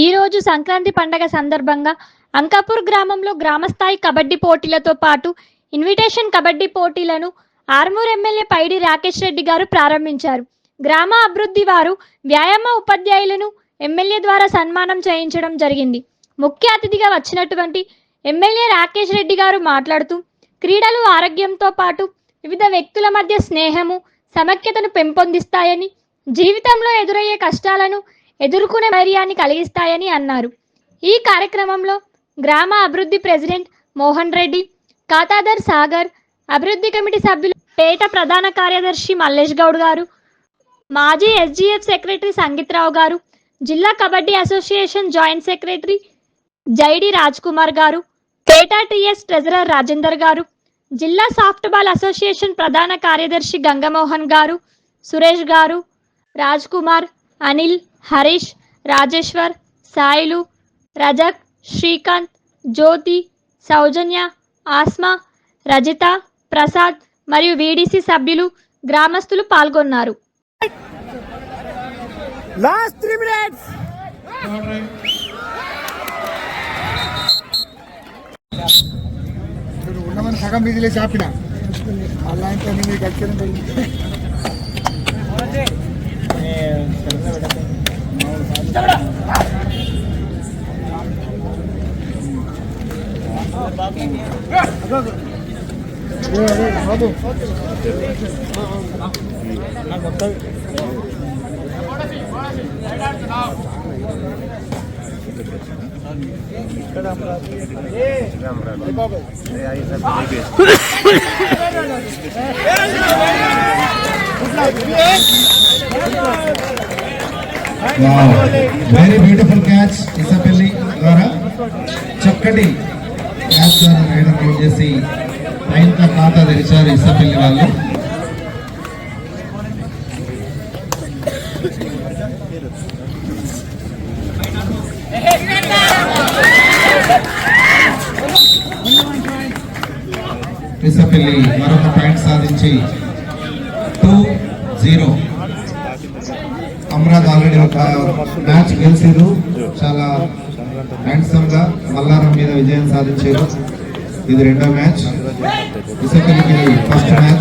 ఈ రోజు సంక్రాంతి పండగ సందర్భంగా అంకాపూర్ గ్రామంలో గ్రామస్థాయి కబడ్డీ పోటీలతో పాటు ఇన్విటేషన్ కబడ్డీ పోటీలను ఆర్మూర్ ఎమ్మెల్యే పైడి రాకేష్ రెడ్డి గారు ప్రారంభించారు. గ్రామ అభివృద్ధి వారు వ్యాయామ ఉపాధ్యాయులను ఎమ్మెల్యే ద్వారా సన్మానం చేయించడం జరిగింది. ముఖ్య అతిథిగా వచ్చినటువంటి ఎమ్మెల్యే రాకేష్ రెడ్డి గారు మాట్లాడుతూ క్రీడలు ఆరోగ్యంతో పాటు వివిధ వ్యక్తుల మధ్య స్నేహము సమైక్యతను పెంపొందిస్తాయని జీవితంలో ఎదురయ్యే కష్టాలను ఎదుర్కొనే ధైర్యాన్ని కలిగిస్తాయని అన్నారు. ఈ కార్యక్రమంలో గ్రామ అభివృద్ధి ప్రెసిడెంట్ మోహన్ రెడ్డి ఖాతాదర్ సాగర్ అభివృద్ధి కమిటీ సభ్యులు పేట ప్రధాన కార్యదర్శి మల్లేష్ గౌడ్ గారు మాజీ ఎస్జీఎఫ్ సెక్రటరీ సంగీత్రావు గారు జిల్లా kabaddi association joint secretary జైడి Raj Kumar గారు పేటా టీఎస్ ట్రెజరర్ రాజేందర్ గారు జిల్లా సాఫ్ట్బాల్ అసోసియేషన్ ప్రధాన కార్యదర్శి గంగమోహన్ గారు సురేష్ గారు రాజ్ కుమార్ అనిల్ హరీష్ రాజేశ్వర్ సాయిలు రజక్ శ్రీకాంత్ జ్యోతి సౌజన్య ఆస్మా రజిత ప్రసాద్ మరియు వీడీసీ సభ్యులు గ్రామస్తులు పాల్గొన్నారు. ఉన్నమని సగం చాపిన. అలా మీకు వచ్చాను బాబు వెరీ బ్యూటిఫుల్ క్యాచ్ ఇసపల్లి ద్వారా. చక్కటి క్యాచ్ ద్వారా రైడర్ అవుట్ చేసి నైన్త్ ఖాతా తెరిచారు ఇసపల్లి వాళ్ళు. ఇసపల్లి మరొక పాయింట్ సాధించి టూ జీరో అమరాజ్ ఆల్రెడీ ఒక మ్యాచ్ గెలిచారు. చాలా హ్యాండ్సమ్గా మల్లారం మీద విజయం సాధించారు. ఇది రెండో మ్యాచ్. First match.